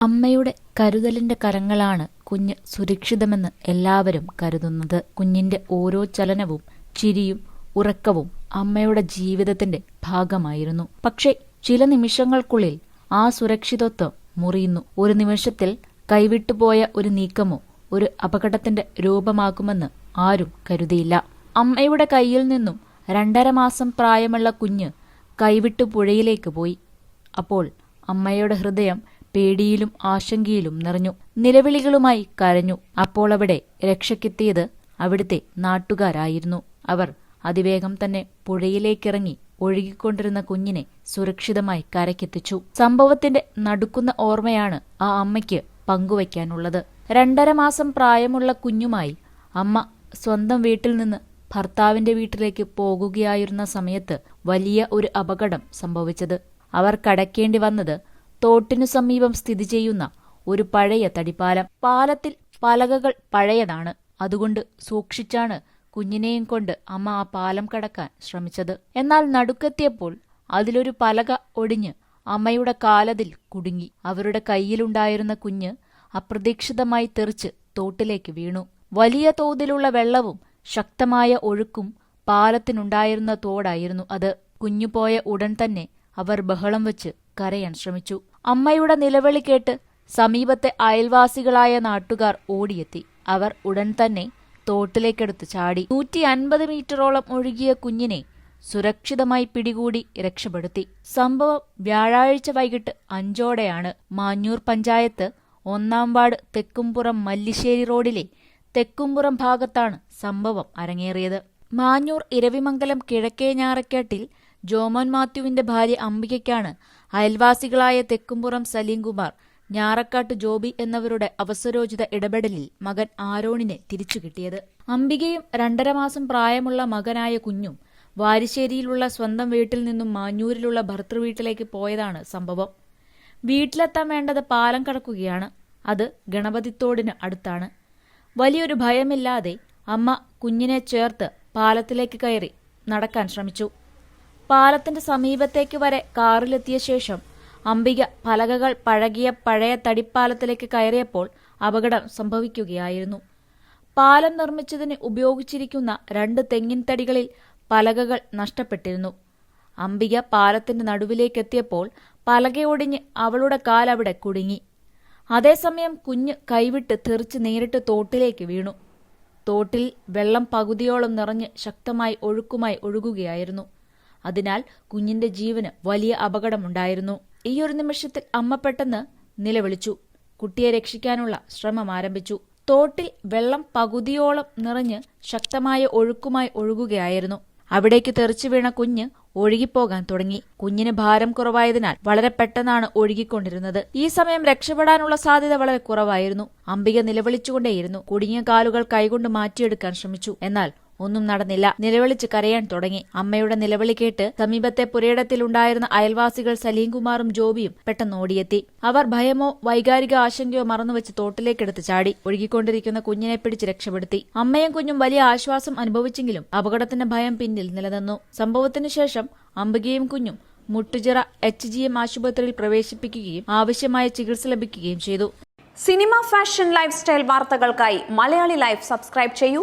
അമ്മയുടെ കരുതലിന്റെ കരങ്ങളാണ് കുഞ്ഞ് സുരക്ഷിതമെന്ന് എല്ലാവരും കരുതുന്നത്. കുഞ്ഞിന്റെ ഓരോ ചലനവും ചിരിയും ഉറക്കവും അമ്മയുടെ ജീവിതത്തിന്റെ ഭാഗമായിരുന്നു. പക്ഷേ ചില നിമിഷങ്ങൾക്കുള്ളിൽ ആ സുരക്ഷിതത്വം മുറിയുന്നു. ഒരു നിമിഷത്തിൽ കൈവിട്ടുപോയ ഒരു നീക്കമോ ഒരു അപകടത്തിന്റെ രൂപമാകുമെന്ന് ആരും കരുതിയില്ല. അമ്മയുടെ കയ്യിൽ നിന്നും രണ്ടര മാസം പ്രായമുള്ള കുഞ്ഞ് കൈവിട്ടു പുഴയിലേക്ക് പോയി. അപ്പോൾ അമ്മയുടെ ഹൃദയം പേടിയിലും ആശങ്കയിലും നിറഞ്ഞു. നിലവിളികളുമായി കരഞ്ഞു. അപ്പോൾ അവിടെ രക്ഷയ്ക്കെത്തിയത് അവിടുത്തെ നാട്ടുകാരായിരുന്നു. അവർ അതിവേഗം തന്നെ പുഴയിലേക്കിറങ്ങി ഒഴുകിക്കൊണ്ടിരുന്ന കുഞ്ഞിനെ സുരക്ഷിതമായി കരക്കെത്തിച്ചു സംഭവത്തിന്റെ നടുക്കുന്ന ഓർമ്മയാണ് ആ അമ്മയ്ക്ക് പങ്കുവയ്ക്കാനുള്ളത്. രണ്ടര മാസം പ്രായമുള്ള കുഞ്ഞുമായി അമ്മ സ്വന്തം വീട്ടിൽ നിന്ന് ഭർത്താവിന്റെ വീട്ടിലേക്ക് പോകുകയായിരുന്ന സമയത്ത് വലിയ ഒരു അപകടം സംഭവിച്ചത്. അവർ കടക്കേണ്ടി വന്നത് തോട്ടിനു സമീപം സ്ഥിതി ചെയ്യുന്ന ഒരു പഴയ തടിപ്പാലം. പാലത്തിൽ പലകകൾ പഴയതാണ്. അതുകൊണ്ട് സൂക്ഷിച്ചാണ് കുഞ്ഞിനെയും കൊണ്ട് അമ്മ ആ പാലം കടക്കാൻ ശ്രമിച്ചത്. എന്നാൽ നടുക്കെത്തിയപ്പോൾ അതിലൊരു പലക ഒടിഞ്ഞ് അമ്മയുടെ കാലതിൽ കുടുങ്ങി. അവരുടെ കയ്യിലുണ്ടായിരുന്ന കുഞ്ഞ് അപ്രതീക്ഷിതമായി തെറിച്ച് തോട്ടിലേക്ക് വീണു. വലിയ തോതിലുള്ള വെള്ളവും ശക്തമായ ഒഴുക്കും പാലത്തിനുണ്ടായിരുന്ന തോടായിരുന്നു അത്. കുഞ്ഞുപോയ ഉടൻ തന്നെ അവർ ബഹളം വെച്ച് കരയാൻ ശ്രമിച്ചു. അമ്മയുടെ നിലവിളി കേട്ട് സമീപത്തെ അയൽവാസികളായ നാട്ടുകാർ ഓടിയെത്തി. അവർ ഉടൻ തന്നെ തോട്ടിലേക്കെടുത്ത് ചാടി. നൂറ്റി അൻപത് മീറ്ററോളം ഒഴുകിയ കുഞ്ഞിനെ സുരക്ഷിതമായി പിടികൂടി രക്ഷപ്പെടുത്തി. സംഭവം വ്യാഴാഴ്ച വൈകിട്ട് അഞ്ചോടെയാണ്. മാഞ്ഞൂർ പഞ്ചായത്ത് ഒന്നാം വാർഡ് തെക്കുംപുറം മല്ലിശ്ശേരി റോഡിലെ തെക്കുംപുറം ഭാഗത്താണ് സംഭവം അരങ്ങേറിയത്. മാഞ്ഞൂർ ഇരവിമംഗലം കിഴക്കേ ഞാറക്കാട്ടിൽ ജോമോൻ മാത്യുവിന്റെ ഭാര്യ അംബികയ്ക്കാണ് അയൽവാസികളായ തെക്കുംപുറം സലീംകുമാർ ഞാറക്കാട്ട് ജോബി എന്നിവരുടെ അവസരോചിത ഇടപെടലിൽ മകൻ ആരോണിനെ തിരിച്ചു കിട്ടിയത്. അംബികയും രണ്ടര മാസം പ്രായമുള്ള മകനായ കുഞ്ഞും വാരിശ്ശേരിയിലുള്ള സ്വന്തം വീട്ടിൽ നിന്നും മാഞ്ഞൂരിലുള്ള ഭർത്തൃവീട്ടിലേക്ക് പോയതാണ് സംഭവം. വീട്ടിലെത്താൻ വേണ്ടത് പാലം കടക്കുകയാണ്. അത് ഗണപതിത്തോടിന് അടുത്താണ്. വലിയൊരു ഭയമില്ലാതെ അമ്മ കുഞ്ഞിനെ ചേർത്ത് പാലത്തിലേക്ക് കയറി നടക്കാൻ ശ്രമിച്ചു. പാലത്തിന്റെ സമീപത്തേക്ക് വരെ കാറിലെത്തിയ ശേഷം അംബിക പലകകൾ പഴകിയ പഴയ തടിപ്പാലത്തിലേക്ക് കയറിയപ്പോൾ അപകടം സംഭവിക്കുകയായിരുന്നു. പാലം നിർമ്മിച്ചതിന് ഉപയോഗിച്ചിരിക്കുന്ന രണ്ട് തെങ്ങിൻ തടികളിൽ പലകകൾ നഷ്ടപ്പെട്ടിരുന്നു. അംബിക പാലത്തിന്റെ നടുവിലേക്കെത്തിയപ്പോൾ പലകയൊടിഞ്ഞ് അവളുടെ കാലവിടെ കുടുങ്ങി. അതേസമയം കുഞ്ഞ് കൈവിട്ട് തെറിച്ച് നേരിട്ട് തോട്ടിലേക്ക് വീണു. തോട്ടിൽ വെള്ളം പകുതിയോളം നിറഞ്ഞ് ശക്തമായി ഒഴുക്കുമായി ഒഴുകുകയായിരുന്നു. അതിനാൽ കുഞ്ഞിന്റെ ജീവന് വലിയ അപകടമുണ്ടായിരുന്നു. ഈയൊരു നിമിഷത്തിൽ അമ്മ പെട്ടെന്ന് നിലവിളിച്ചു. കുട്ടിയെ രക്ഷിക്കാനുള്ള ശ്രമം ആരംഭിച്ചു. തോട്ടിൽ വെള്ളം പകുതിയോളം നിറഞ്ഞ് ശക്തമായ ഒഴുക്കുമായി ഒഴുകുകയായിരുന്നു. അവിടേക്ക് തെറിച്ചു വീണ കുഞ്ഞ് ഒഴുകിപ്പോകാൻ തുടങ്ങി. കുഞ്ഞിന് ഭാരം കുറവായതിനാൽ വളരെ പെട്ടെന്നാണ് ഒഴുകിക്കൊണ്ടിരുന്നത്. ഈ സമയം രക്ഷപ്പെടാനുള്ള സാധ്യത വളരെ കുറവായിരുന്നു. അംബിക നിലവിളിച്ചുകൊണ്ടേയിരുന്നു. കുടുങ്ങിയ കാലുകൾ കൈകൊണ്ട് മാറ്റിയെടുക്കാൻ ശ്രമിച്ചു. എന്നാൽ ഒന്നും നടന്നില്ല. നിലവിളിച്ച് കരയാൻ തുടങ്ങി. അമ്മയുടെ നിലവിളി കേട്ട് സമീപത്തെ പുരയിടത്തിലുണ്ടായിരുന്ന അയൽവാസികൾ സലീംകുമാറും ജോബിയും പെട്ടെന്ന് ഓടിയെത്തി. അവർ ഭയമോ വൈകാരിക ആശങ്കയോ മറന്നുവെച്ച് തോട്ടിലേക്കെടുത്ത് ചാടി. ഒഴുകിക്കൊണ്ടിരിക്കുന്ന കുഞ്ഞിനെ പിടിച്ച് രക്ഷപ്പെടുത്തി. അമ്മയും കുഞ്ഞും വലിയ ആശ്വാസം അനുഭവിച്ചെങ്കിലും അപകടത്തിന്റെ ഭയം പിന്നിൽ നിലനിന്നു. സംഭവത്തിനു ശേഷം അംബികയും കുഞ്ഞും മുട്ടുചിറ എച്ച് ജി എം ആശുപത്രിയിൽ പ്രവേശിപ്പിക്കുകയും ആവശ്യമായ ചികിത്സ ലഭിക്കുകയും ചെയ്തു. സിനിമ ഫാഷൻ ലൈഫ് സ്റ്റൈൽ വാർത്തകൾക്കായി മലയാളി ലൈഫ് സബ്സ്ക്രൈബ് ചെയ്യൂ.